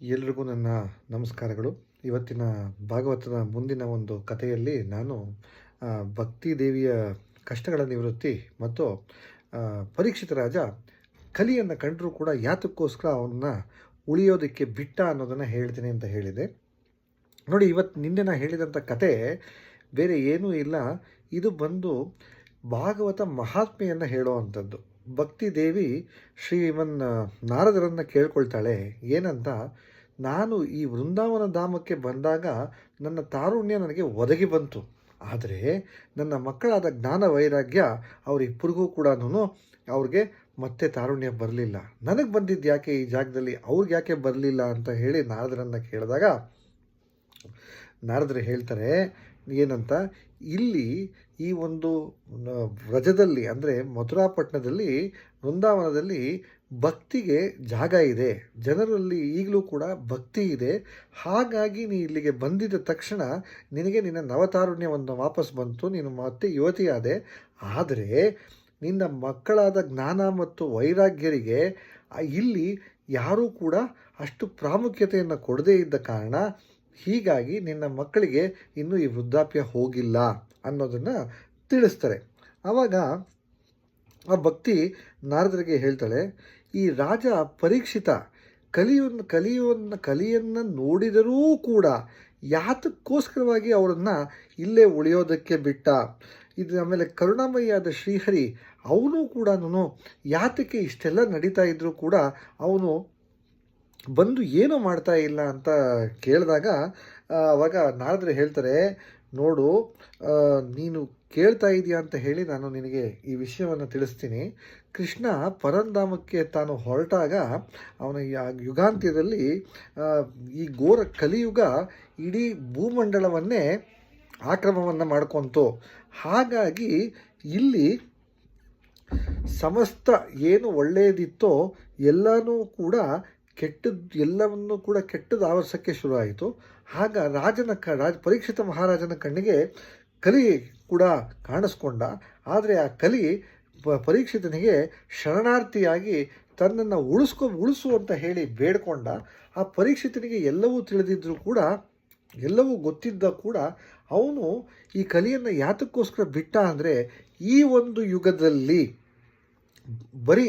ಎಲ್ರಿಗೂ ನನ್ನ ನಮಸ್ಕಾರಗಳು. ಇವತ್ತಿನ ಭಾಗವತದ ಮುಂದಿನ ಒಂದು ಕಥೆಯಲ್ಲಿ ನಾನು ಭಕ್ತಿ ದೇವಿಯ ಕಷ್ಟಗಳ ನಿವೃತ್ತಿ ಮತ್ತು ಪರೀಕ್ಷಿತ ರಾಜ ಕಲಿಯನ್ನು ಕಂಡರೂ ಕೂಡ ಯಾತಕ್ಕೋಸ್ಕರ ಅವನ್ನ ಉಳಿಯೋದಕ್ಕೆ ಬಿಟ್ಟ ಅನ್ನೋದನ್ನು ಹೇಳ್ತೀನಿ ಅಂತ ಹೇಳಿದೆ. ನೋಡಿ ಇವತ್ತು ನಿನ್ನೆ ನಾನು ಹೇಳಿದಂಥ ಕತೆ ಬೇರೆ ಏನೂ ಇಲ್ಲ. ಇದು ಬಂದು ಭಾಗವತ ಮಹಾತ್ಮೆಯನ್ನು ಹೇಳುವಂಥದ್ದು ಭಕ್ತಿ ದೇವಿ ಶ್ರೀಮನ್ ನಾರದರನ್ನು ಕೇಳ್ಕೊಳ್ತಾಳೆ. ಏನಂತ, ನಾನು ಈ ವೃಂದಾವನ ಧಾಮಕ್ಕೆ ಬಂದಾಗ ನನ್ನ ತಾರುಣ್ಯ ನನಗೆ ಒದಗಿ ಬಂತು. ಆದರೆ ನನ್ನ ಮಕ್ಕಳಾದ ಜ್ಞಾನ ವೈರಾಗ್ಯ ಅವರಿಬ್ಬರಿಗೂ ಕೂಡ ಅವ್ರಿಗೆ ಮತ್ತೆ ತಾರುಣ್ಯ ಬರಲಿಲ್ಲ. ನನಗೆ ಬಂದಿದ್ದು ಯಾಕೆ ಈ ಜಾಗದಲ್ಲಿ? ಅವ್ರಿಗೆ ಯಾಕೆ ಬರಲಿಲ್ಲ? ಅಂತ ಹೇಳಿ ನಾರದರನ್ನು ಕೇಳಿದಾಗ, ನಾರದರು ಹೇಳ್ತಾರೆ, ಏನಂತ, ಇಲ್ಲಿ ಈ ಒಂದು ವ್ರಜದಲ್ಲಿ, ಅಂದರೆ ಮಥುರಾಪಟ್ಟಣದಲ್ಲಿ ವೃಂದಾವನದಲ್ಲಿ ಭಕ್ತಿಗೆ ಜಾಗ ಇದೆ. ಜನರಲ್ಲಿ ಈಗಲೂ ಕೂಡ ಭಕ್ತಿ ಇದೆ. ಹಾಗಾಗಿ ನೀ ಇಲ್ಲಿಗೆ ಬಂದಿದ್ದ ತಕ್ಷಣ ನಿನಗೆ ನಿನ್ನ ನವತಾರುಣ್ಯವನ್ನು ವಾಪಸ್ ಬಂತು. ನೀನು ಮತ್ತೆ ಯುವತಿಯಾದೆ. ಆದರೆ ನಿನ್ನ ಮಕ್ಕಳಾದ ಜ್ಞಾನ ಮತ್ತು ವೈರಾಗ್ಯರಿಗೆ ಇಲ್ಲಿ ಯಾರೂ ಕೂಡ ಅಷ್ಟು ಪ್ರಾಮುಖ್ಯತೆಯನ್ನು ಕೊಡದೇ ಇದ್ದ ಕಾರಣ ಹೀಗಾಗಿ ನಿನ್ನ ಮಕ್ಕಳಿಗೆ ಇನ್ನೂ ಈ ವೃದ್ಧಾಪ್ಯ ಹೋಗಿಲ್ಲ ಅನ್ನೋದನ್ನು ತಿಳಿಸ್ತಾರೆ. ಆವಾಗ ಆ ಭಕ್ತಿ ನಾರದರಿಗೆ ಹೇಳ್ತಾಳೆ, ಈ ರಾಜ ಪರೀಕ್ಷಿತ ಕಲಿಯನ್ನು ಕಲಿಯುವನ್ನ ಕಲಿಯನ್ನು ನೋಡಿದರೂ ಕೂಡ ಯಾತಕ್ಕೋಸ್ಕರವಾಗಿ ಅವರನ್ನು ಇಲ್ಲೇ ಉಳಿಯೋದಕ್ಕೆ ಬಿಟ್ಟ. ಇದು ಆಮೇಲೆ ಕರುಣಾಮಯಿಯಾದ ಶ್ರೀಹರಿ, ಅವನು ಕೂಡ ಯಾತಕ್ಕೆ ಇಷ್ಟೆಲ್ಲ ನಡೀತಾ ಇದ್ದರೂ ಕೂಡ ಅವನು ಬಂದು ಏನು ಮಾಡ್ತಾ ಇಲ್ಲ ಅಂತ ಕೇಳಿದಾಗ ಆವಾಗ ಅವಾಗ ನಾರದರು ಹೇಳ್ತಾರೆ, ನೋಡು ನೀನು ಕೇಳ್ತಾ ಇದೆಯಾ ಅಂತ ಹೇಳಿ ನಾನು ನಿನಗೆ ಈ ವಿಷಯವನ್ನು ತಿಳಿಸ್ತೀನಿ. ಕೃಷ್ಣ ಪರಂಧಾಮಕ್ಕೆ ತಾನು ಹೊರಟಾಗ, ಅವನ ಯುಗಾಂತ್ಯದಲ್ಲಿ ಈ ಘೋರ ಕಲಿಯುಗ ಇಡೀ ಭೂಮಂಡಲವನ್ನೇ ಆಕ್ರಮವನ್ನು ಮಾಡ್ಕೊಂತು. ಹಾಗಾಗಿ ಇಲ್ಲಿ ಸಮಸ್ತ ಏನು ಒಳ್ಳೆಯದಿತ್ತೋ ಎಲ್ಲನೂ ಕೂಡ ಕೆಟ್ಟದ್ದು ಎಲ್ಲವನ್ನೂ ಕೂಡ ಕೆಟ್ಟದ್ದು ಆವರಿಸೋಕ್ಕೆ ಶುರುವಾಯಿತು. ಆಗ ರಾಜನ ಕ, ರಾಜ, ಪರೀಕ್ಷಿತ ಮಹಾರಾಜನ ಕಣ್ಣಿಗೆ ಕಲಿ ಕೂಡ ಕಾಣಿಸ್ಕೊಂಡ. ಆದರೆ ಆ ಕಲಿ ಪರೀಕ್ಷಿತನಿಗೆ ಶರಣಾರ್ಥಿಯಾಗಿ ತನ್ನನ್ನು ಉಳಿಸ್ಕೊ ಉಳಿಸು ಅಂತ ಹೇಳಿ ಬೇಡ್ಕೊಂಡ. ಆ ಪರೀಕ್ಷಿತನಿಗೆ ಎಲ್ಲವೂ ತಿಳಿದಿದ್ದರೂ ಕೂಡ, ಎಲ್ಲವೂ ಗೊತ್ತಿದ್ದ ಕೂಡ ಅವನು ಈ ಕಲಿಯನ್ನು ಯಾತಕ್ಕೋಸ್ಕರ ಬಿಟ್ಟ ಅಂದರೆ ಈ ಒಂದು ಯುಗದಲ್ಲಿ ಬರೀ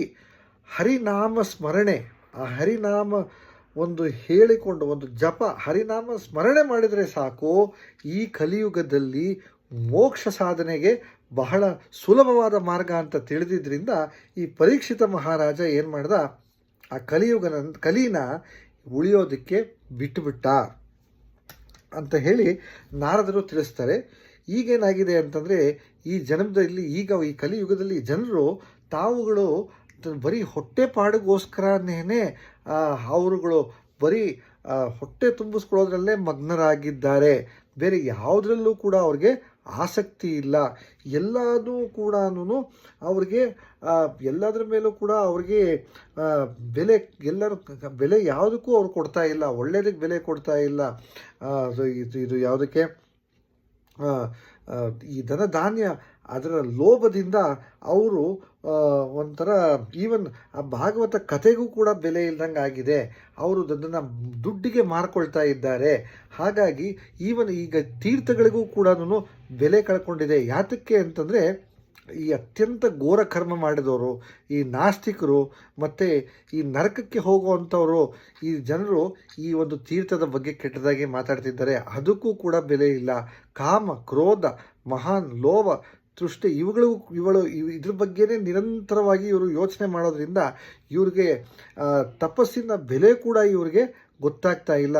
ಹರಿನಾಮ ಸ್ಮರಣೆ ಆ ಹರಿನಾಮ ಒಂದು ಹೇಳಿಕೊಂಡು ಒಂದು ಜಪ, ಹರಿನಾಮ ಸ್ಮರಣೆ ಮಾಡಿದರೆ ಸಾಕು. ಈ ಕಲಿಯುಗದಲ್ಲಿ ಮೋಕ್ಷ ಸಾಧನೆಗೆ ಬಹಳ ಸುಲಭವಾದ ಮಾರ್ಗ ಅಂತ ತಿಳಿದಿದ್ದರಿಂದ ಈ ಪರೀಕ್ಷಿತ ಮಹಾರಾಜ ಏನು ಮಾಡ್ದ? ಆ ಕಲಿಯುಗನ, ಕಲೀನ ಉಳಿಯೋದಕ್ಕೆ ಬಿಟ್ಟುಬಿಟ್ಟ ಅಂತ ಹೇಳಿ ನಾರದರು ತಿಳಿಸ್ತಾರೆ. ಈಗೇನಾಗಿದೆ ಅಂತಂದರೆ ಈ ಜನ್ಮದಲ್ಲಿ ಈಗ ಈ ಕಲಿಯುಗದಲ್ಲಿ ಜನರು ತಾವುಗಳು ಬರೀ ಹೊಟ್ಟೆಪಾಡಿಗೋಸ್ಕರನೇ ಅವರುಗಳು ಬರೀ ಹೊಟ್ಟೆ ತುಂಬಿಸ್ಕೊಳ್ಳೋದ್ರಲ್ಲೇ ಮಗ್ನರಾಗಿದ್ದಾರೆ. ಬೇರೆ ಯಾವುದರಲ್ಲೂ ಕೂಡ ಅವ್ರಿಗೆ ಆಸಕ್ತಿ ಇಲ್ಲ. ಎಲ್ಲದೂ ಕೂಡ ಅವ್ರಿಗೆ ಎಲ್ಲದರ ಮೇಲೂ ಕೂಡ ಅವ್ರಿಗೆ ಬೆಲೆ, ಎಲ್ಲರೂ, ಬೆಲೆ ಯಾವುದಕ್ಕೂ ಅವ್ರು ಕೊಡ್ತಾ ಇಲ್ಲ. ಒಳ್ಳೆಯದಕ್ಕೆ ಬೆಲೆ ಕೊಡ್ತಾ ಇಲ್ಲ. ಇದು ಇದು ಯಾವುದಕ್ಕೆ? ಈ ದನ ಧಾನ್ಯ ಅದರ ಲೋಭದಿಂದ ಅವರು ಒಂಥರ ಈವನ್ ಆ ಭಾಗವತ ಕಥೆಗೂ ಕೂಡ ಬೆಲೆ ಇಲ್ದಂಗೆ ಆಗಿದೆ ಅವರು ಅದನ್ನು ದುಡ್ಡಿಗೆ ಮಾರ್ಕೊಳ್ತಾ ಇದ್ದಾರೆ. ಹಾಗಾಗಿ ಈವನ್ ಈಗ ತೀರ್ಥಗಳಿಗೂ ಕೂಡ ಬೆಲೆ ಕಳ್ಕೊಂಡಿದೆ. ಯಾತಕ್ಕೆ ಅಂತಂದರೆ, ಈ ಅತ್ಯಂತ ಘೋರ ಕರ್ಮ ಮಾಡಿದವರು, ಈ ನಾಸ್ತಿಕರು, ಮತ್ತು ಈ ನರಕಕ್ಕೆ ಹೋಗುವಂಥವರು, ಈ ಜನರು ಈ ಒಂದು ತೀರ್ಥದ ಬಗ್ಗೆ ಕೆಟ್ಟದಾಗಿ ಮಾತಾಡ್ತಿದ್ದಾರೆ. ಅದಕ್ಕೂ ಕೂಡ ಬೆಲೆ ಇಲ್ಲ. ಕಾಮ, ಕ್ರೋಧ, ಮಹಾನ್, ಲೋಭ ತೃಷ್ಟಿ ಇವುಗಳು ಇವಳು ಇವ್- ಇದ್ರ ಬಗ್ಗೆನೇ ನಿರಂತರವಾಗಿ ಇವರು ಯೋಚನೆ ಮಾಡೋದ್ರಿಂದ ಇವ್ರಿಗೆ ತಪಸ್ಸಿನ ಬೆಲೆ ಕೂಡ ಇವರಿಗೆ ಗೊತ್ತಾಗ್ತಾ ಇಲ್ಲ.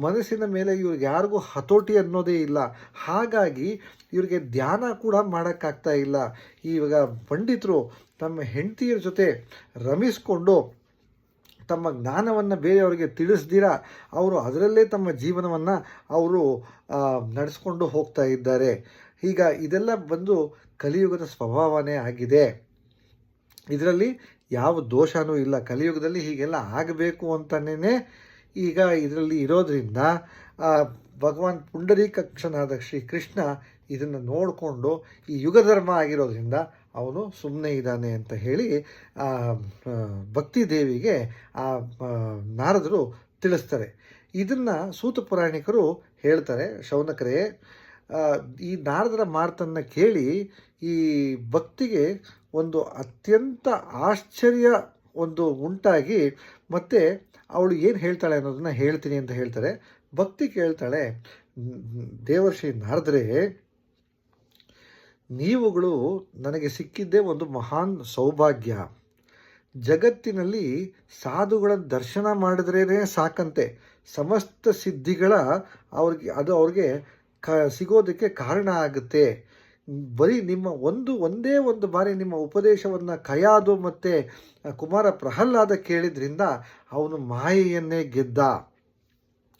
ಮನಸ್ಸಿನ ಮೇಲೆ ಇವ್ರಿಗೆ ಯಾರಿಗೂ ಹತೋಟಿ ಅನ್ನೋದೇ ಇಲ್ಲ. ಹಾಗಾಗಿ ಇವರಿಗೆ ಧ್ಯಾನ ಕೂಡ ಮಾಡೋಕ್ಕಾಗ್ತಾ ಇಲ್ಲ. ಇವಾಗ ಪಂಡಿತರು ತಮ್ಮ ಹೆಂಡತಿಯರ ಜೊತೆ ರಮಿಸ್ಕೊಂಡು ತಮ್ಮ ಜ್ಞಾನವನ್ನು ಬೇರೆಯವರಿಗೆ ತಿಳಿಸ್ದಿರ, ಅವರು ಅದರಲ್ಲೇ ತಮ್ಮ ಜೀವನವನ್ನು ಅವರು ನಡೆಸ್ಕೊಂಡು ಹೋಗ್ತಾ ಇದ್ದಾರೆ. ಈಗ ಇದೆಲ್ಲ ಬಂದು ಕಲಿಯುಗದ ಸ್ವಭಾವನೇ ಆಗಿದೆ. ಇದರಲ್ಲಿ ಯಾವ ದೋಷನೂ ಇಲ್ಲ. ಕಲಿಯುಗದಲ್ಲಿ ಹೀಗೆಲ್ಲ ಆಗಬೇಕು ಅಂತಲೇ ಈಗ ಇದರಲ್ಲಿ ಇರೋದರಿಂದ ಭಗವಾನ್ ಪುಂಡರೀಕಕ್ಷನಾದ ಶ್ರೀ ಕೃಷ್ಣ ಇದನ್ನು ನೋಡಿಕೊಂಡು ಈ ಯುಗಧರ್ಮ ಆಗಿರೋದರಿಂದ ಅವನು ಸುಮ್ಮನೆ ಇದ್ದಾನೆ ಅಂತ ಹೇಳಿ ಭಕ್ತಿ ದೇವಿಗೆ ಆ, ನಾರದರು ತಿಳಿಸ್ತಾರೆ. ಇದನ್ನು ಸೂತ ಪುರಾಣಿಕರು ಹೇಳ್ತಾರೆ. ಶೌನಕರೇ ಈ ನಾರದರ ಮಾತನ್ನು ಕೇಳಿ ಈ ಭಕ್ತಿಗೆ ಒಂದು ಅತ್ಯಂತ ಆಶ್ಚರ್ಯ ಒಂದು ಉಂಟಾಗಿ ಮತ್ತು ಅವಳು ಏನು ಹೇಳ್ತಾಳೆ ಅನ್ನೋದನ್ನು ಹೇಳ್ತೀನಿ ಅಂತ ಹೇಳ್ತಾರೆ. ಭಕ್ತಿ ಕೇಳ್ತಾಳೆ "ನ್- ದೇವರ್ಷಿ ನಾರದರೆ, ನೀವುಗಳು ನನಗೆ ಸಿಕ್ಕಿದ್ದೇ ಒಂದು ಮಹಾನ್ ಸೌಭಾಗ್ಯ. ಜಗತ್ತಿನಲ್ಲಿ ಸಾಧುಗಳ ದರ್ಶನ ಮಾಡಿದ್ರೇ ಸಾಕಂತೆ. ಸಮಸ್ತ ಸಿದ್ಧಿಗಳ ಅವ್ರಿಗೆ, ಅದು ಅವ್ರಿಗೆ ಕ, ಸಿಗೋದಕ್ಕೆ ಕಾರಣ ಆಗುತ್ತೆ. ಬರೀ ನಿಮ್ಮ ಒಂದು, ಒಂದೇ ಒಂದು ಬಾರಿ ನಿಮ್ಮ ಉಪದೇಶವನ್ನು ಕಯಾದು ಮತ್ತು ಕುಮಾರ ಪ್ರಹ್ಲಾದ ಕೇಳಿದ್ರಿಂದ ಅವನು ಮಾಯೆಯನ್ನೇ ಗೆದ್ದ.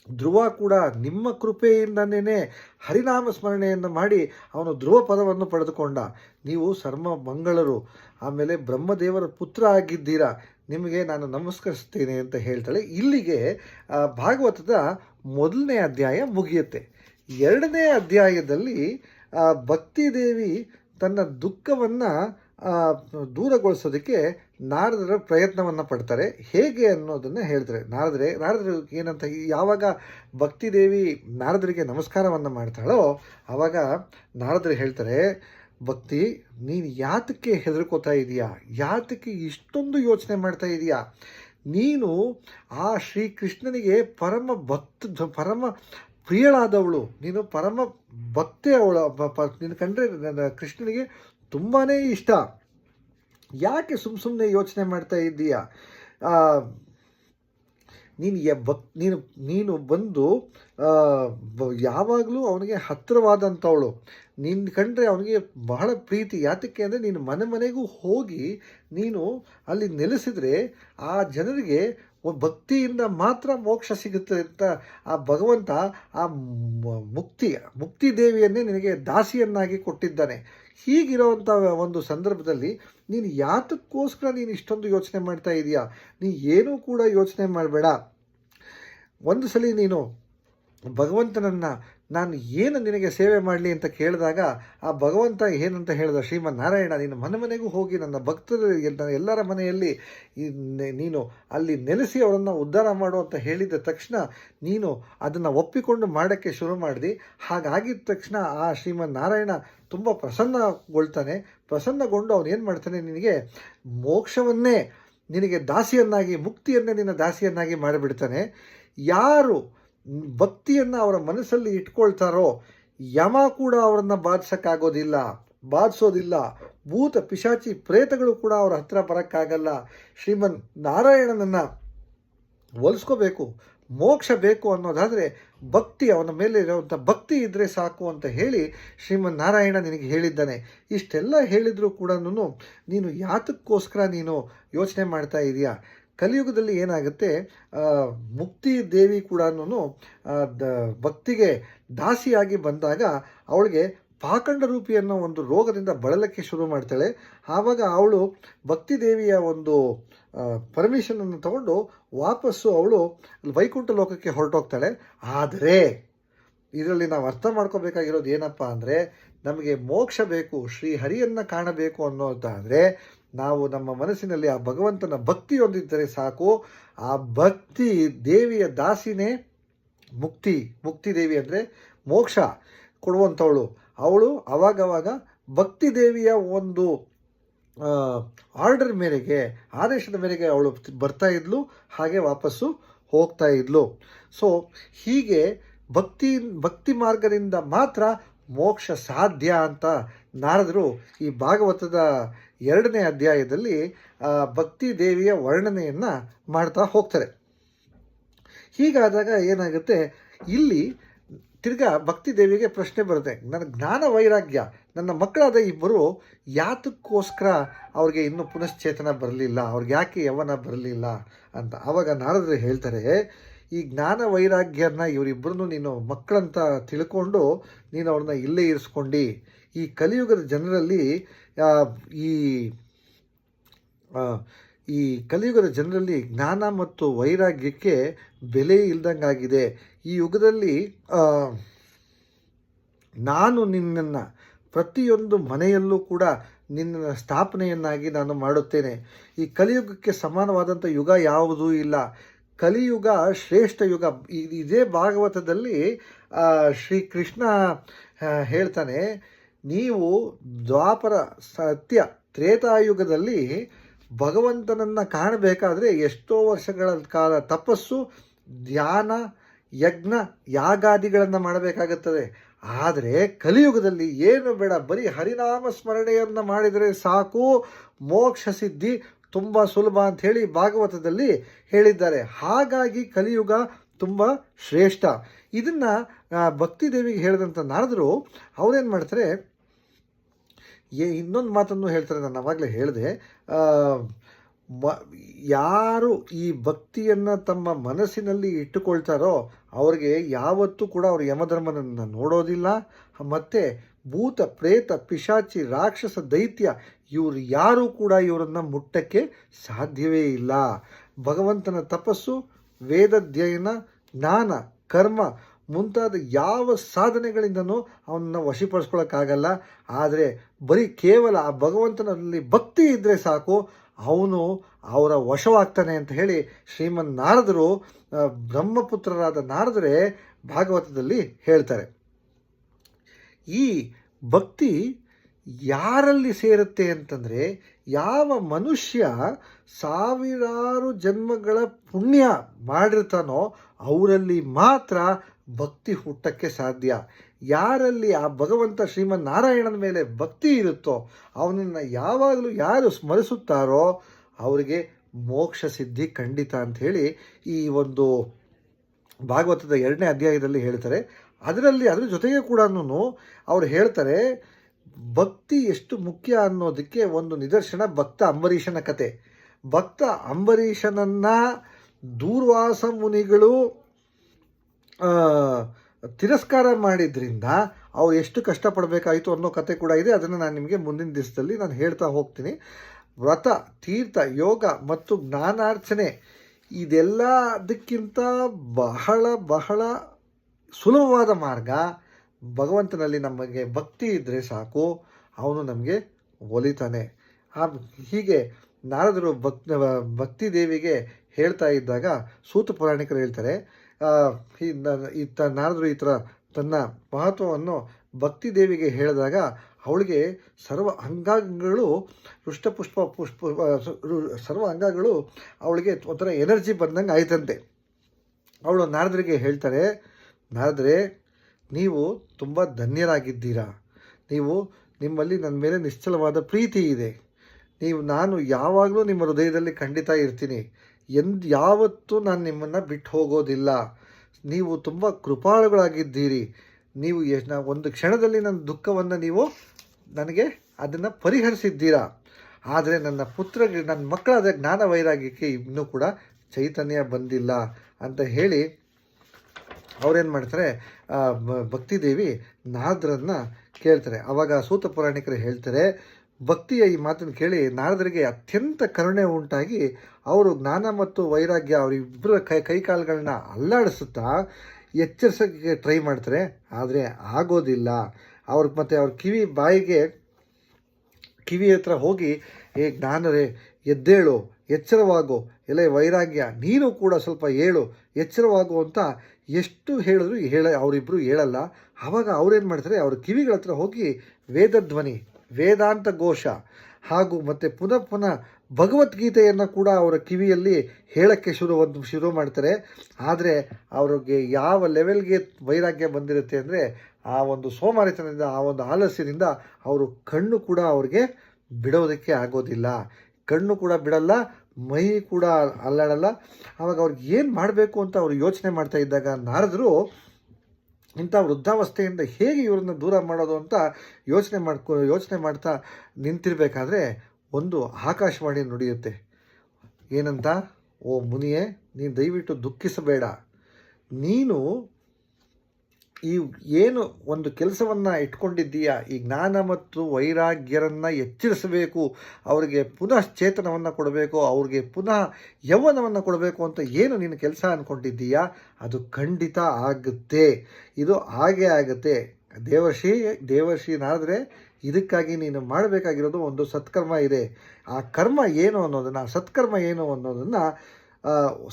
ಧ್ರುವ ಕೂಡ ನಿಮ್ಮ ಕೃಪೆಯಿಂದನೇ ಹರಿನಾಮ ಸ್ಮರಣೆಯನ್ನು ಮಾಡಿ ಅವನು ಧ್ರುವ ಪದವನ್ನು ಪಡೆದುಕೊಂಡ. ನೀವು ಸರ್ವ ಮಂಗಳರು, ಆಮೇಲೆ ಬ್ರಹ್ಮದೇವರ ಪುತ್ರ ಆಗಿದ್ದೀರಾ, ನಿಮಗೆ ನಾನು ನಮಸ್ಕರಿಸ್ತೇನೆ ಅಂತ ಹೇಳ್ತಾಳೆ. ಇಲ್ಲಿಗೆ ಭಾಗವತದ ಮೊದಲನೇ ಅಧ್ಯಾಯ ಮುಗಿಯುತ್ತೆ. ಎರಡನೇ ಅಧ್ಯಾಯದಲ್ಲಿ ಭಕ್ತಿ ದೇವಿ ತನ್ನ ದುಃಖವನ್ನು ದೂರಗೊಳಿಸೋದಕ್ಕೆ ನಾರದರ ಪ್ರಯತ್ನವನ್ನು ಪಡ್ತಾರೆ. ಹೇಗೆ ಅನ್ನೋದನ್ನು ಹೇಳ್ತಾರೆ. ನಾರದರೆ, ನಾರದರು ಏನಂತ, ಯಾವಾಗ ಭಕ್ತಿ ದೇವಿ ನಾರದರಿಗೆ ನಮಸ್ಕಾರವನ್ನು ಮಾಡ್ತಾಳೋ ಆವಾಗ ನಾರದರು ಹೇಳ್ತಾರೆ, ಭಕ್ತಿ, ನೀನು ಯಾತಕ್ಕೆ ಹೆದರ್ಕೋತಾ ಇದೆಯಾ? ಯಾತಕ್ಕೆ ಇಷ್ಟೊಂದು ಯೋಚನೆ ಮಾಡ್ತಾ ಇದೆಯಾ? ನೀನು ಆ ಶ್ರೀಕೃಷ್ಣನಿಗೆ ಪರಮ ಭಕ್ತ, ಪರಮ ಪ್ರಿಯಳಾದವಳು. ನೀನು ಪರಮ ಭಕ್ತಿ ಅವಳ ನೀನು ಕಂಡ್ರೆ ನನ್ನ ಕೃಷ್ಣನಿಗೆ ತುಂಬಾ ಇಷ್ಟ. ಯಾಕೆ ಸುಮ್ಮ ಸುಮ್ಮನೆ ಯೋಚನೆ ಮಾಡ್ತಾ ಇದ್ದೀಯ? ನೀನು ಯ ಭಕ್, ನೀನು ನೀನು ಬಂದು ಯಾವಾಗಲೂ ಅವನಿಗೆ ಹತ್ತಿರವಾದಂಥವಳು ನಿನ್ನ ಕಂಡ್ರೆ ಅವನಿಗೆ ಬಹಳ ಪ್ರೀತಿ. ಯಾತಕ್ಕೆ ಅಂದರೆ ನೀನು ಮನೆ ಮನೆಗೂ ಹೋಗಿ ನೀನು ಅಲ್ಲಿ ನೆಲೆಸಿದರೆ ಆ ಜನರಿಗೆ ಭಕ್ತಿಯಿಂದ ಮಾತ್ರ ಮೋಕ್ಷ ಸಿಗುತ್ತೆ ಅಂತ ಆ ಭಗವಂತ ಆ ಮುಕ್ತಿ ಮುಕ್ತಿ ದೇವಿಯನ್ನೇ ನಿನಗೆ ದಾಸಿಯನ್ನಾಗಿ ಕೊಟ್ಟಿದ್ದಾನೆ. ಹೀಗಿರೋವಂಥ ಒಂದು ಸಂದರ್ಭದಲ್ಲಿ ನೀನು ಯಾತಕ್ಕೋಸ್ಕರ ನೀನು ಇಷ್ಟೊಂದು ಯೋಚನೆ ಮಾಡ್ತಾ ಇದೀಯಾ? ನೀ ಏನೂ ಕೂಡ ಯೋಚನೆ ಮಾಡಬೇಡ. ಒಂದು ಸಲ ನೀನು ಭಗವಂತನನ್ನು ನಾನು ಏನು ನಿನಗೆ ಸೇವೆ ಮಾಡಲಿ ಅಂತ ಕೇಳಿದಾಗ, ಆ ಭಗವಂತ ಏನಂತ ಹೇಳಿದ ಶ್ರೀಮನ್ ನಾರಾಯಣ ನೀನು ಮನೆ ಮನೆಗೂ ಹೋಗಿ ನನ್ನ ಭಕ್ತರು ನನ್ನ ಎಲ್ಲರ ಮನೆಯಲ್ಲಿ ನೀನು ಅಲ್ಲಿ ನೆಲೆಸಿ ಅವರನ್ನು ಉದ್ಧಾರ ಮಾಡು ಅಂತ ಹೇಳಿದ ತಕ್ಷಣ ನೀನು ಅದನ್ನು ಒಪ್ಪಿಕೊಂಡು ಮಾಡೋಕ್ಕೆ ಶುರು ಮಾಡಿದಿ. ಹಾಗಾಗಿದ್ದ ತಕ್ಷಣ ಆ ಶ್ರೀಮನ್ ನಾರಾಯಣ ತುಂಬ ಪ್ರಸನ್ನಗೊಳ್ತಾನೆ. ಪ್ರಸನ್ನಗೊಂಡು ಅವನು ಏನು ಮಾಡ್ತಾನೆ, ನಿನಗೆ ಮೋಕ್ಷವನ್ನೇ, ನಿನಗೆ ದಾಸಿಯನ್ನಾಗಿ, ಮುಕ್ತಿಯನ್ನೇ ನಿನ್ನ ದಾಸಿಯನ್ನಾಗಿ ಮಾಡಿಬಿಡ್ತಾನೆ. ಯಾರು ಭಕ್ತಿಯನ್ನು ಅವರ ಮನಸ್ಸಲ್ಲಿ ಇಟ್ಕೊಳ್ತಾರೋ, ಯಮ ಕೂಡ ಅವರನ್ನು ಬಾಧಿಸೋಕ್ಕಾಗೋದಿಲ್ಲ, ಬಾಧಿಸೋದಿಲ್ಲ. ಭೂತ, ಪಿಶಾಚಿ ಪ್ರೇತಗಳು ಕೂಡ ಅವರ ಹತ್ರ ಬರೋಕ್ಕಾಗಲ್ಲ. ಶ್ರೀಮನ್ ನಾರಾಯಣನನ್ನು ಒಲಿಸ್ಕೋಬೇಕು ಮೋಕ್ಷ ಬೇಕು ಅನ್ನೋದಾದರೆ ಭಕ್ತಿ, ಅವನ ಮೇಲೆ ಇರೋವಂಥ ಭಕ್ತಿ ಇದ್ದರೆ ಸಾಕು ಅಂತ ಹೇಳಿ ಶ್ರೀಮನ್ ನಾರಾಯಣ ನಿನಗೆ ಹೇಳಿದ್ದಾನೆ. ಇಷ್ಟೆಲ್ಲ ಹೇಳಿದರೂ ಕೂಡ ನೀನು ಯಾತಕ್ಕೋಸ್ಕರ ನೀನು ಯೋಚನೆ ಮಾಡ್ತಾ ಇದೆಯಾ? ಕಲಿಯುಗದಲ್ಲಿ ಏನಾಗುತ್ತೆ ಮುಕ್ತಿ ದೇವಿ ಕೂಡ ಭಕ್ತಿಗೆ ದಾಸಿಯಾಗಿ ಬಂದಾಗ ಅವಳಿಗೆ ಪಾಖಂಡ ರೂಪಿ ಅನ್ನೋ ಒಂದು ರೋಗದಿಂದ ಬಳಲಕ್ಕೆ ಶುರು ಮಾಡ್ತಾಳೆ. ಆವಾಗ ಅವಳು ಭಕ್ತಿ ದೇವಿಯ ಒಂದು ಪರ್ಮಿಷನನ್ನು ತಗೊಂಡು ವಾಪಸ್ಸು ಅವಳು ವೈಕುಂಠ ಲೋಕಕ್ಕೆ ಹೊರಟೋಗ್ತಾಳೆ. ಆದರೆ, ಇದರಲ್ಲಿ ನಾವು ಅರ್ಥ ಮಾಡ್ಕೋಬೇಕಾಗಿರೋದು ಏನಪ್ಪ ಅಂದರೆ, ನಮಗೆ ಮೋಕ್ಷ ಬೇಕು ಶ್ರೀಹರಿಯನ್ನು ಕಾಣಬೇಕು ಅನ್ನೋದಾದರೆ ನಾವು ನಮ್ಮ ಮನಸ್ಸಿನಲ್ಲಿ ಆ ಭಗವಂತನ ಭಕ್ತಿ ಹೊಂದಿದ್ದರೆ ಸಾಕು. ಆ ಭಕ್ತಿ ದೇವಿಯ ದಾಸಿನೇ ಮುಕ್ತಿ ಮುಕ್ತಿ ದೇವಿ ಅಂದರೆ ಮೋಕ್ಷ ಕೊಡುವಂಥವಳು ಅವಳು ಆವಾಗವಾಗ ಭಕ್ತಿ ದೇವಿಯ ಒಂದು ಆರ್ಡರ್ ಮೇರೆಗೆ, ಆದೇಶದ ಮೇರೆಗೆ ಅವಳು ಬರ್ತಾ ಇದ್ಲು, ಹಾಗೆ ವಾಪಸ್ಸು ಹೋಗ್ತಾ ಇದ್ಲು. ಸೊ ಹೀಗೆ ಭಕ್ತಿ ಭಕ್ತಿ ಮಾರ್ಗದಿಂದ ಮಾತ್ರ ಮೋಕ್ಷ ಸಾಧ್ಯ ಅಂತ ನಾರದರು ಈ ಭಾಗವತದ ಎರಡನೇ ಅಧ್ಯಾಯದಲ್ಲಿ ಭಕ್ತಿ ದೇವಿಯ ವರ್ಣನೆಯನ್ನು ಮಾಡ್ತಾ ಹೋಗ್ತಾರೆ. ಹೀಗಾದಾಗ ಏನಾಗುತ್ತೆ? ಇಲ್ಲಿ ತಿರ್ಗಾ ಭಕ್ತಿ ದೇವಿಗೆ ಪ್ರಶ್ನೆ ಬರುತ್ತೆ. ನನ್ನ ಜ್ಞಾನ ವೈರಾಗ್ಯ, ನನ್ನ ಮಕ್ಕಳಾದ ಇಬ್ಬರು ಯಾತಕ್ಕೋಸ್ಕರ ಅವ್ರಿಗೆ ಇನ್ನೂ ಪುನಶ್ಚೇತನ ಬರಲಿಲ್ಲ, ಅವ್ರಿಗೆ ಯಾಕೆ ಯವನ ಬರಲಿಲ್ಲ ಅಂತ. ಆವಾಗ ನಾರದರು ಹೇಳ್ತಾರೆ, ಈ ಜ್ಞಾನ ವೈರಾಗ್ಯನ ಇವರಿಬ್ಬರನ್ನು ನೀನು ಮಕ್ಕಳಂತ ತಿಳ್ಕೊಂಡು ನೀನು ಅವ್ರನ್ನ ಇಲ್ಲೇ ಇರಿಸ್ಕೊಂಡು. ಈ ಕಲಿಯುಗದ ಜನರಲ್ಲಿ ಈ ಈ ಕಲಿಯುಗದ ಜನರಲ್ಲಿ ಜ್ಞಾನ ಮತ್ತು ವೈರಾಗ್ಯಕ್ಕೆ ಬೆಲೆ ಇಲ್ದಂಗಾಗಿದೆ. ಈ ಯುಗದಲ್ಲಿ ನಾನು ನಿನ್ನನ್ನು ಪ್ರತಿಯೊಂದು ಮನೆಯಲ್ಲೂ ಕೂಡ ನಿನ್ನ ಸ್ಥಾಪನೆಯನ್ನಾಗಿ ನಾನು ಮಾಡುತ್ತೇನೆ. ಈ ಕಲಿಯುಗಕ್ಕೆ ಸಮಾನವಾದಂಥ ಯುಗ ಯಾವುದೂ ಇಲ್ಲ. ಕಲಿಯುಗ ಶ್ರೇಷ್ಠ ಯುಗ. ಇದೇ ಭಾಗವತದಲ್ಲಿ ಶ್ರೀಕೃಷ್ಣ ಶ್ರೀ ಕೃಷ್ಣ ಹೇಳ್ತಾನೆ ನೀವು ದ್ವಾಪರ ಸತ್ಯ ತ್ರೇತಾಯುಗದಲ್ಲಿ ಭಗವಂತನನ್ನು ಕಾಣಬೇಕಾದ್ರೆ ಎಷ್ಟೋ ವರ್ಷಗಳ ಕಾಲ ತಪಸ್ಸು, ಧ್ಯಾನ, ಯಜ್ಞ, ಯಾಗಾದಿಗಳನ್ನು ಮಾಡಬೇಕಾಗುತ್ತದೆ. ಆದರೆ ಕಲಿಯುಗದಲ್ಲಿ ಏನು ಬೇಡ, ಬರೀ ಹರಿನಾಮ ಸ್ಮರಣೆಯನ್ನು ಮಾಡಿದರೆ ಸಾಕು. ಮೋಕ್ಷ ಸಿದ್ಧಿ ತುಂಬ ಸುಲಭ ಅಂತ ಹೇಳಿ ಭಾಗವತದಲ್ಲಿ ಹೇಳಿದ್ದಾರೆ. ಹಾಗಾಗಿ ಕಲಿಯುಗ ತುಂಬ ಶ್ರೇಷ್ಠ. ಇದನ್ನು ಭಕ್ತಿ ದೇವಿಗೆ ಹೇಳಿದಂಥ ನಾರದರು ಅವರೇನು ಮಾಡ್ತಾರೆ ಏ, ಇನ್ನೊಂದು ಮಾತನ್ನು ಹೇಳ್ತಾರೆ, ನಾನು ಆವಾಗಲೇ ಹೇಳಿದೆ. ಮ, ಯಾರು ಈ ಭಕ್ತಿಯನ್ನು ತಮ್ಮ ಮನಸ್ಸಿನಲ್ಲಿ ಇಟ್ಟುಕೊಳ್ತಾರೋ ಅವ್ರಿಗೆ ಯಾವತ್ತೂ ಕೂಡ ಅವರು ಯಮಧರ್ಮನನ್ನು ನೋಡೋದಿಲ್ಲ. ಮತ್ತು ಭೂತ, ಪ್ರೇತ, ಪಿಶಾಚಿ, ರಾಕ್ಷಸ, ದೈತ್ಯ ಇವರು ಯಾರೂ ಕೂಡ ಇವರನ್ನು ಮುಟ್ಟಕ್ಕೆ ಸಾಧ್ಯವೇ ಇಲ್ಲ. ಭಗವಂತನ ತಪಸ್ಸು, ವೇದಾಧ್ಯಯನ, ಜ್ಞಾನ, ಕರ್ಮ ಮುಂತಾದ ಯಾವ ಸಾಧನೆಗಳಿಂದನೂ ಅವನನ್ನು ವಶಪಡಿಸ್ಕೊಳ್ಳೋಕ್ಕಾಗಲ್ಲ ಆದರೆ ಬರೀ ಕೇವಲ ಆ ಭಗವಂತನಲ್ಲಿ ಭಕ್ತಿ ಇದ್ದರೆ ಸಾಕು, ಅವನು ಅವರ ವಶವಾಗ್ತಾನೆ ಅಂತ ಹೇಳಿ ಶ್ರೀಮನ್ ನಾರದರು ಬ್ರಹ್ಮಪುತ್ರರಾದ ನಾರದರೇ ಭಾಗವತದಲ್ಲಿ ಹೇಳ್ತಾರೆ. ಈ ಭಕ್ತಿ ಯಾರಲ್ಲಿ ಸೇರುತ್ತೆ ಅಂತಂದರೆ ಯಾವ ಮನುಷ್ಯ ಸಾವಿರಾರು ಜನ್ಮಗಳ ಪುಣ್ಯ ಮಾಡಿರ್ತಾನೋ ಅವರಲ್ಲಿ ಮಾತ್ರ ಭಕ್ತಿ ಹುಟ್ಟಕ್ಕೆ ಸಾಧ್ಯ. ಯಾರಲ್ಲಿ ಆ ಭಗವಂತ ಶ್ರೀಮನ್ ನಾರಾಯಣನ ಮೇಲೆ ಭಕ್ತಿ ಇರುತ್ತೋ, ಅವನನ್ನು ಯಾವಾಗಲೂ ಯಾರು ಸ್ಮರಿಸುತ್ತಾರೋ, ಅವರಿಗೆ ಮೋಕ್ಷ ಸಿದ್ಧಿ ಖಂಡಿತ ಅಂತ ಹೇಳಿ ಈ ಒಂದು ಭಾಗವತದ ಎರಡನೇ ಅಧ್ಯಾಯದಲ್ಲಿ ಹೇಳ್ತಾರೆ. ಅದರಲ್ಲಿ ಅದರ ಜೊತೆಗೆ ಕೂಡ ಅವ್ರು ಹೇಳ್ತಾರೆ, ಭಕ್ತಿ ಎಷ್ಟು ಮುಖ್ಯ ಅನ್ನೋದಕ್ಕೆ ಒಂದು ನಿದರ್ಶನ ಭಕ್ತ ಅಂಬರೀಷನ ಕತೆ. ಭಕ್ತ ಅಂಬರೀಷನನ್ನು ದೂರ್ವಾಸ ಮುನಿಗಳು ತಿರಸ್ಕಾರ ಮಾಡಿದ್ರಿಂದ ಅವು ಎಷ್ಟು ಕಷ್ಟಪಡಬೇಕಾಯಿತು ಅನ್ನೋ ಕತೆ ಕೂಡ ಇದೆ. ಅದನ್ನು ನಾನು ನಿಮಗೆ ಮುಂದಿನ ದಿವಸದಲ್ಲಿ ನಾನು ಹೇಳ್ತಾ ಹೋಗ್ತೀನಿ. ವ್ರತ, ತೀರ್ಥ, ಯೋಗ ಮತ್ತು ಜ್ಞಾನಾರ್ಚನೆ ಇದೆಲ್ಲದಕ್ಕಿಂತ ಬಹಳ ಬಹಳ ಸುಲಭವಾದ ಮಾರ್ಗ. ಭಗವಂತನಲ್ಲಿ ನಮಗೆ ಭಕ್ತಿ ಇದ್ದರೆ ಸಾಕು. ಅವನು ನಮಗೆ ಒಲಿತಾನೆ. ಆ, ಹೀಗೆ ನಾರದರು ಭಕ್ ಭಕ್ತಿ ದೇವಿಗೆ ಹೇಳ್ತಾ ಇದ್ದಾಗ ಸೂತ ಪುರಾಣಿಕರು ಹೇಳ್ತಾರೆ ಆ, ಈ ನ- ಈ ತ ನಾರದರು ಈ ಥರ ತನ್ನ ಮಹತ್ವವನ್ನು ಭಕ್ತಿ ದೇವಿಗೆ ಹೇಳಿದಾಗ ಅವಳಿಗೆ ಸರ್ವ ಅಂಗಾಂಗಗಳು ಹೃಷ್ಟಪುಷ್ಪ ಪುಷ್ಪ ಸರ್ವ ಅಂಗಗಳು ಅವಳಿಗೆ ಒಂಥರ ಎನರ್ಜಿ ಬಂದಂಗೆ ಆಯ್ತಂತೆ. ಅವಳು ನಾರದರಿಗೆ ಹೇಳ್ತಾರೆ ನಾರದರೆ ನೀವು ತುಂಬ ಧನ್ಯರಾಗಿದ್ದೀರಾ. ನೀವು ನಿಮ್ಮಲ್ಲಿ ನನ್ನ ಮೇಲೆ ನಿಶ್ಚಲವಾದ ಪ್ರೀತಿ ಇದೆ. ನೀವು ನಾನು ಯಾವಾಗಲೂ ನಿಮ್ಮ ಹೃದಯದಲ್ಲಿ ಖಂಡಿತ ಇರ್ತೀನಿ. ಎಂದ್ ಯಾವತ್ತೂ ನಾನು ನಿಮ್ಮನ್ನು ಬಿಟ್ಟು ಹೋಗೋದಿಲ್ಲ. ನೀವು ತುಂಬ ಕೃಪಾಳುಗಳಾಗಿದ್ದೀರಿ. ನೀವು ಒಂದು ಕ್ಷಣದಲ್ಲಿ ನನ್ನ ದುಃಖವನ್ನು ನೀವು ನನಗೆ ಅದನ್ನು ಪರಿಹರಿಸಿದ್ದೀರಾ. ಆದರೆ ನನ್ನ ಪುತ್ರಗೆ ನನ್ನ ಮಕ್ಕಳಾದ ಜ್ಞಾನ ವೈರಾಗ್ಯಕ್ಕೆ ಇನ್ನೂ ಕೂಡ ಚೈತನ್ಯ ಬಂದಿಲ್ಲ ಅಂತ ಹೇಳಿ ಅವ್ರೇನು ಮಾಡ್ತಾರೆ? ಭಕ್ತಿದೇವಿ ನಾದ್ರನ್ನು ಕೇಳ್ತಾರೆ. ಆವಾಗ ಸೂತ ಪುರಾಣಿಕರು ಹೇಳ್ತಾರೆ ಭಕ್ತಿಯ ಈ ಮಾತನ್ನು ಕೇಳಿ ನಾರದರಿಗೆ ಅತ್ಯಂತ ಕರುಣೆ ಉಂಟಾಗಿ ಅವರು ಜ್ಞಾನ ಮತ್ತು ವೈರಾಗ್ಯ ಅವರಿಬ್ಬರ ಕೈ ಕೈಕಾಲುಗಳನ್ನ ಅಲ್ಲಾಡಿಸುತ್ತಾ ಎಚ್ಚರಿಸೋಕ್ಕೆ ಟ್ರೈ ಮಾಡ್ತಾರೆ. ಆದರೆ ಆಗೋದಿಲ್ಲ. ಅವ್ರ ಮತ್ತು ಅವ್ರ ಕಿವಿ ಬಾಯಿಗೆ ಕಿವಿ ಹತ್ರ ಹೋಗಿ, ಏ ಜ್ಞಾನರೇ, ಎದ್ದೇಳು, ಎಚ್ಚರವಾಗು. ಎಲೆ ವೈರಾಗ್ಯ, ನೀನು ಕೂಡ ಸ್ವಲ್ಪ ಹೇಳು ಎಚ್ಚರವಾಗು ಅಂತ ಎಷ್ಟು ಹೇಳಿದ್ರು ಹೇಳ ಅವರಿಬ್ಬರು ಹೇಳಲ್ಲ. ಆವಾಗ ಅವ್ರೇನು ಮಾಡ್ತಾರೆ, ಅವ್ರ ಕಿವಿಗಳ ಹತ್ರ ಹೋಗಿ ವೇದಧ್ವನಿ ವೇದಾಂತ ಘೋಷ ಹಾಗೂ ಮತ್ತು ಪುನಃ ಪುನಃ ಭಗವದ್ಗೀತೆಯನ್ನು ಕೂಡ ಅವರ ಕಿವಿಯಲ್ಲಿ ಹೇಳಕ್ಕೆ ಶುರು ಶುರು ಮಾಡ್ತಾರೆ. ಆದರೆ ಅವ್ರಿಗೆ ಯಾವ ಲೆವೆಲ್ಗೆ ವೈರಾಗ್ಯ ಬಂದಿರುತ್ತೆ ಅಂದರೆ ಆ ಒಂದು ಸೋಮಾರಿತನದಿಂದ, ಆ ಒಂದು ಆಲಸ್ಯದಿಂದ ಅವರು ಕಣ್ಣು ಕೂಡ ಅವ್ರಿಗೆ ಬಿಡೋದಕ್ಕೆ ಆಗೋದಿಲ್ಲ. ಕಣ್ಣು ಕೂಡ ಬಿಡಲ್ಲ, ಮೈ ಕೂಡ ಅಲ್ಲಾಡಲ್ಲ. ಆವಾಗ ಅವ್ರಿಗೆ ಏನು ಮಾಡಬೇಕು ಅಂತ ಅವರು ಯೋಚನೆ ಮಾಡ್ತಾ ಇದ್ದಾಗ ನಾರದರು ಇಂಥ ವೃದ್ಧಾವಸ್ಥೆಯಿಂದ ಹೇಗೆ ಇವರನ್ನು ದೂರ ಮಾಡೋದು ಅಂತ ಯೋಚನೆ ಮಾಡ್ಕೊ, ಯೋಚನೆ ಮಾಡ್ತಾ ನಿಂತಿರಬೇಕಾದ್ರೆ ಒಂದು ಆಕಾಶವಾಣಿ ನುಡಿಯುತ್ತೆ. ಏನಂತ? ಓ ಮುನಿಯೇ, ನೀನು ದಯವಿಟ್ಟು ದುಃಖಿಸಬೇಡ. ನೀನು ಈ ಏನು ಒಂದು ಕೆಲಸವನ್ನು ಇಟ್ಕೊಂಡಿದ್ದೀಯಾ? ಈ ಜ್ಞಾನ ಮತ್ತು ವೈರಾಗ್ಯರನ್ನು ಎಚ್ಚರಿಸಬೇಕು, ಅವರಿಗೆ ಪುನಃ ಚೇತನವನ್ನು ಕೊಡಬೇಕು, ಅವ್ರಿಗೆ ಪುನಃ ಯೌವನವನ್ನು ಕೊಡಬೇಕು ಅಂತ ಏನು ನೀನು ಕೆಲಸ ಅಂದ್ಕೊಂಡಿದ್ದೀಯಾ ಅದು ಖಂಡಿತ ಆಗುತ್ತೆ. ಇದು ಹಾಗೆ ಆಗುತ್ತೆ. ದೇವರ್ಷಿ ದೇವರ್ಷಿನಾದರೆ ಇದಕ್ಕಾಗಿ ನೀನು ಮಾಡಬೇಕಾಗಿರೋದು ಒಂದು ಸತ್ಕರ್ಮ ಇದೆ. ಆ ಕರ್ಮ ಏನು ಅನ್ನೋದನ್ನು ಸತ್ಕರ್ಮ ಏನು ಅನ್ನೋದನ್ನು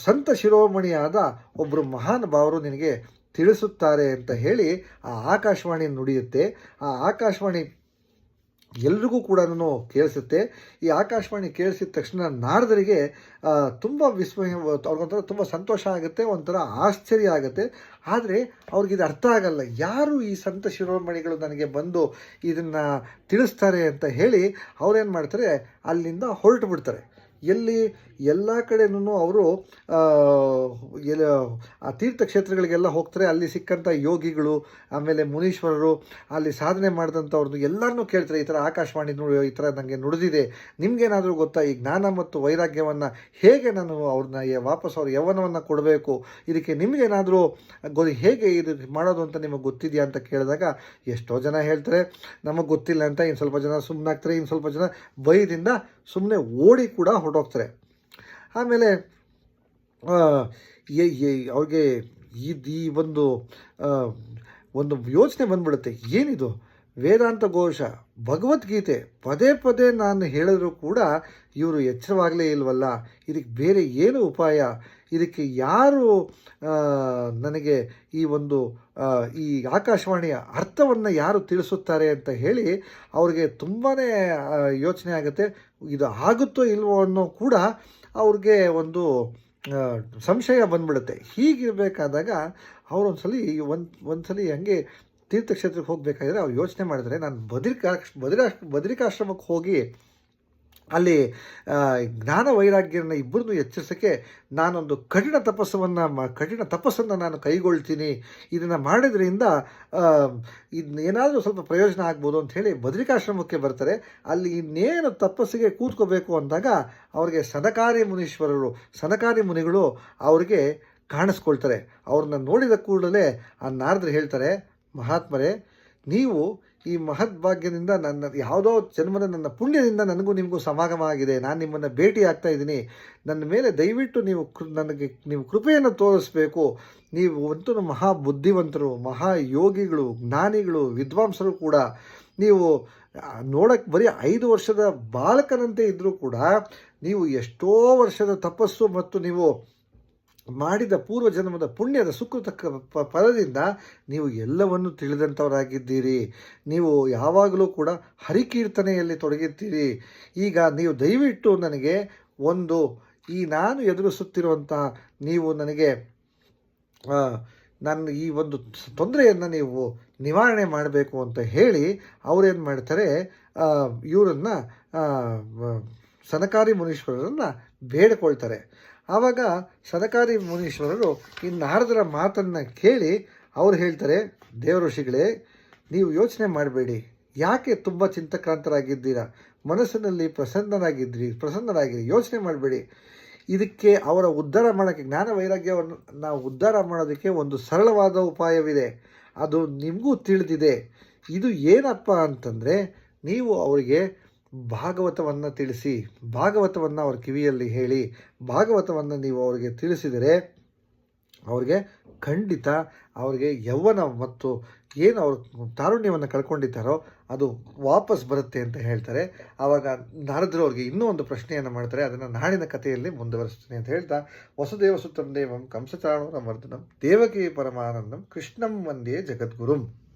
ಸಂತ ಶಿರೋಮಣಿಯಾದ ಒಬ್ಬರು ಮಹಾನುಭಾವರು ನಿನಗೆ ತಿಳಿಸುತ್ತಾರೆ ಅಂತ ಹೇಳಿ ಆ ಆಕಾಶವಾಣಿ ನುಡಿಯುತ್ತೆ. ಆ ಆಕಾಶವಾಣಿ ಎಲ್ರಿಗೂ ಕೂಡ ಕೇಳಿಸುತ್ತೆ. ಈ ಆಕಾಶವಾಣಿ ಕೇಳಿಸಿದ ತಕ್ಷಣ ನಾರದರಿಗೆ ತುಂಬ ವಿಸ್ಮಯ, ಅವ್ರಿಗೊಂಥರ ತುಂಬ ಸಂತೋಷ ಆಗುತ್ತೆ, ಒಂಥರ ಆಶ್ಚರ್ಯ ಆಗುತ್ತೆ. ಆದರೆ ಅವ್ರಿಗೆ ಇದು ಅರ್ಥ ಆಗಲ್ಲ. ಯಾರು ಈ ಸಂತ ಶಿರೋಮಣಿಗಳು ನನಗೆ ಬಂದು ಇದನ್ನು ತಿಳಿಸ್ತಾರೆ ಅಂತ ಹೇಳಿ ಅವ್ರೇನು ಮಾಡ್ತಾರೆ, ಅಲ್ಲಿಂದ ಹೊರಟು ಬಿಡ್ತಾರೆ. ಎಲ್ಲಿ ಎಲ್ಲ ಕಡೆನೂ ಅವರು ಎಲ್ಲ ಆ ತೀರ್ಥಕ್ಷೇತ್ರಗಳಿಗೆಲ್ಲ ಹೋಗ್ತಾರೆ. ಅಲ್ಲಿ ಸಿಕ್ಕಂಥ ಯೋಗಿಗಳು, ಆಮೇಲೆ ಮುನೀಶ್ವರರು, ಅಲ್ಲಿ ಸಾಧನೆ ಮಾಡಿದಂಥವ್ರದ್ದು ಎಲ್ಲರನ್ನೂ ಕೇಳ್ತಾರೆ, ಈ ಥರ ಆಕಾಶವಾಣಿ ನೋಡಿ ಈ ಥರ ನನಗೆ ನುಡಿದಿದೆ. ನಿಮಗೇನಾದರೂ ಗೊತ್ತಾ? ಈ ಜ್ಞಾನ ಮತ್ತು ವೈರಾಗ್ಯವನ್ನು ಹೇಗೆ ನಾನು ಅವ್ರನ್ನ ವಾಪಸ್ ಅವ್ರ ಯೌವನವನ್ನು ಕೊಡಬೇಕು? ಇದಕ್ಕೆ ನಿಮಗೇನಾದರೂ ಗೊ, ಹೇಗೆ ಇದು ಮಾಡೋದು ಅಂತ ನಿಮಗೆ ಗೊತ್ತಿದೆಯಾ? ಅಂತ ಕೇಳಿದಾಗ ಎಷ್ಟೋ ಜನ ಹೇಳ್ತಾರೆ, ನಮಗೆ ಗೊತ್ತಿಲ್ಲ ಅಂತ ಇನ್ನು ಸ್ವಲ್ಪ ಜನ ಸುಮ್ಮನಾಗ್ತಾರೆ ಇನ್ನು ಸ್ವಲ್ಪ ಜನ ಭಯದಿಂದ ಸುಮ್ಮನೆ ಓಡಿ ಕೂಡ ಹೊರಟೋಗ್ತಾರೆ ಆಮೇಲೆ ಅವ್ರಿಗೆ ಇದು ಈ ಒಂದು ಒಂದು ಯೋಚನೆ ಬಂದ್ಬಿಡುತ್ತೆ. ಏನಿದು? ವೇದಾಂತ ಘೋಷ, ಭಗವದ್ಗೀತೆ, ಪದೇ ಪದೇ ನಾನು ಹೇಳಿದ್ರು ಕೂಡ ಇವರು ಎಚ್ಚರವಾಗಲೇ ಇಲ್ವಲ್ಲ? ಇದಕ್ಕೆ ಬೇರೆ ಏನು ಉಪಾಯ? ಇದಕ್ಕೆ ಯಾರು ನನಗೆ ಈ ಒಂದು ಈ ಆಕಾಶವಾಣಿಯ ಅರ್ಥವನ್ನು ಯಾರು ತಿಳಿಸುತ್ತಾರೆ ಅಂತ ಹೇಳಿ ಅವ್ರಿಗೆ ತುಂಬಾ ಯೋಚನೆ ಆಗುತ್ತೆ. ಇದು ಆಗುತ್ತೋ ಇಲ್ವೋ ಅನ್ನೋ ಕೂಡ ಅವ್ರಿಗೆ ಒಂದು ಸಂಶಯ ಬಂದ್ಬಿಡುತ್ತೆ. ಹೀಗಿರಬೇಕಾದಾಗ ಅವ್ರು ಒಂದ್ಸಲಿ ಒಂದು, ಒಂದ್ಸಲಿ ಹಂಗೆ ತೀರ್ಥಕ್ಷೇತ್ರಕ್ಕೆ ಹೋಗಬೇಕಾದ್ರೆ ಅವ್ರು ಯೋಚನೆ ಮಾಡಿದ್ರೆ, ನಾನು ಬದ್ರಿಕಾ ಬದ್ರಾ ಬದ್ರಿಕಾಶ್ರಮಕ್ಕೆ ಹೋಗಿ ಅಲ್ಲಿ ಜ್ಞಾನ ವೈರಾಗ್ಯನ ಇಬ್ಬರನ್ನು ಎಚ್ಚರಿಸೋಕ್ಕೆ ನಾನೊಂದು ಕಠಿಣ ತಪಸ್ಸನ್ನು ಮ, ಕಠಿಣ ತಪಸ್ಸನ್ನು ನಾನು ಕೈಗೊಳ್ತೀನಿ. ಇದನ್ನು ಮಾಡಿದ್ರಿಂದ ಇದನ್ನ ಏನಾದರೂ ಸ್ವಲ್ಪ ಪ್ರಯೋಜನ ಆಗ್ಬೋದು ಹೇಳಿ ಬದ್ರಿಕಾಶ್ರಮಕ್ಕೆ ಬರ್ತಾರೆ. ಅಲ್ಲಿ ಇನ್ನೇನು ತಪಸ್ಸಿಗೆ ಕೂತ್ಕೋಬೇಕು ಅಂದಾಗ ಅವ್ರಿಗೆ ಸನಕಾರಿ ಮುನೀಶ್ವರರು, ಸನಕಾರಿ ಮುನಿಗಳು ಅವ್ರಿಗೆ ಕಾಣಿಸ್ಕೊಳ್ತಾರೆ. ಅವ್ರನ್ನ ನೋಡಿದ ಕೂಡಲೇ ಆ ನಾರದ್ರು ಹೇಳ್ತಾರೆ, ಮಹಾತ್ಮರೇ, ನೀವು ಈ ಮಹದ್ಭಾಗ್ಯದಿಂದ ನನ್ನ ಯಾವುದೋ ಜನ್ಮದ ನನ್ನ ಪುಣ್ಯದಿಂದ ನನಗೂ ನಿಮಗೂ ಸಮಾಗಮ ಆಗಿದೆ ನಾನು ನಿಮ್ಮನ್ನು ಭೇಟಿ ಆಗ್ತಾ ಇದ್ದೀನಿ. ನನ್ನ ಮೇಲೆ ದಯವಿಟ್ಟು ನೀವು ನನಗೆ ನೀವು ಕೃಪೆಯನ್ನು ತೋರಿಸ್ಬೇಕು. ನೀವು ಅಂತೂ ಮಹಾ ಬುದ್ಧಿವಂತರು, ಮಹಾ ಯೋಗಿಗಳು, ಜ್ಞಾನಿಗಳು, ವಿದ್ವಾಂಸರು ಕೂಡ. ನೀವು ನೋಡಕ್ಕೆ ಬರೀ ಐದು ವರ್ಷದ ಬಾಲಕನಂತೆ ಇದ್ದರೂ ಕೂಡ ನೀವು ಎಷ್ಟೋ ವರ್ಷದ ತಪಸ್ಸು ಮತ್ತು ನೀವು ಮಾಡಿದ ಪೂರ್ವ ಜನ್ಮದ ಪುಣ್ಯದ ಸುಕೃತ ಪದದಿಂದ ನೀವು ಎಲ್ಲವನ್ನು ತಿಳಿದಂಥವರಾಗಿದ್ದೀರಿ. ನೀವು ಯಾವಾಗಲೂ ಕೂಡ ಹರಿಕೀರ್ತನೆಯಲ್ಲಿ ತೊಡಗಿದ್ದೀರಿ. ಈಗ ನೀವು ದಯವಿಟ್ಟು ನನಗೆ ಒಂದು, ಈ ನಾನು ಎದುರಿಸುತ್ತಿರುವಂತಹ ನೀವು ನನಗೆ ನನ್ನ ಈ ಒಂದು ತೊಂದರೆಯನ್ನು ನೀವು ನಿವಾರಣೆ ಮಾಡಬೇಕು ಅಂತ ಹೇಳಿ ಅವರೇನು ಮಾಡ್ತಾರೆ ಇವರನ್ನು ಸನಕಾರಿ ಮುನೀಶ್ವರರನ್ನು ಬೇಡಿಕೊಳ್ತಾರೆ. ಆವಾಗ ಸರಕಾರಿ ಮುನೀಶ್ವರರು ಈ ನಾರದರ ಮಾತನ್ನು ಕೇಳಿ ಅವ್ರು ಹೇಳ್ತಾರೆ ದೇವಋಷಿಗಳೇ ನೀವು ಯೋಚನೆ ಮಾಡಬೇಡಿ. ಯಾಕೆ ತುಂಬ ಚಿಂತಕ್ರಾಂತರಾಗಿದ್ದೀರಾ? ಮನಸ್ಸಿನಲ್ಲಿ ಪ್ರಸನ್ನರಾಗಿದ್ರಿ, ಪ್ರಸನ್ನರಾಗಿರಿ. ಯೋಚನೆ ಮಾಡಬೇಡಿ. ಇದಕ್ಕೆ ಅವರ ಉದ್ಧಾರ ಮಾಡೋಕ್ಕೆ, ಜ್ಞಾನ ವೈರಾಗ್ಯವನ್ನು ನಾವು ಉದ್ಧಾರ ಮಾಡೋದಕ್ಕೆ ಒಂದು ಸರಳವಾದ ಉಪಾಯವಿದೆ. ಅದು ನಿಮಗೂ ತಿಳಿದಿದೆ. ಇದು ಏನಪ್ಪ ಅಂತಂದರೆ, ನೀವು ಅವರಿಗೆ ಭಾಗವತವನ್ನು ತಿಳಿಸಿ, ಭಾಗವತವನ್ನು ಅವ್ರ ಕಿವಿಯಲ್ಲಿ ಹೇಳಿ, ಭಾಗವತವನ್ನು ನೀವು ಅವರಿಗೆ ತಿಳಿಸಿದರೆ ಅವ್ರಿಗೆ ಖಂಡಿತ ಅವರಿಗೆ ಯೌವನ ಮತ್ತು ಏನು ಅವರು ತಾರುಣ್ಯವನ್ನು ಕಳ್ಕೊಂಡಿದ್ದಾರೋ ಅದು ವಾಪಸ್ ಬರುತ್ತೆ ಅಂತ ಹೇಳ್ತಾರೆ. ಆವಾಗ ನಾರದರು ಅವ್ರಿಗೆ ಇನ್ನೂ ಒಂದು ಪ್ರಶ್ನೆಯನ್ನು ಮಾಡ್ತಾರೆ. ಅದನ್ನು ನಾಡಿನ ಕಥೆಯಲ್ಲಿ ಮುಂದುವರಿಸ್ತೀನಿ ಅಂತ ಹೇಳ್ತಾ, ವಸುದೇವ ಸುತಂ ದೇವಂ ಕಂಸಚಾಣೂರ ಮರ್ದನಂ ದೇವಕಿ ಪರಮಾನಂದಂ ಕೃಷ್ಣಂ ವಂದೇ ಜಗದ್ಗುರುಂ.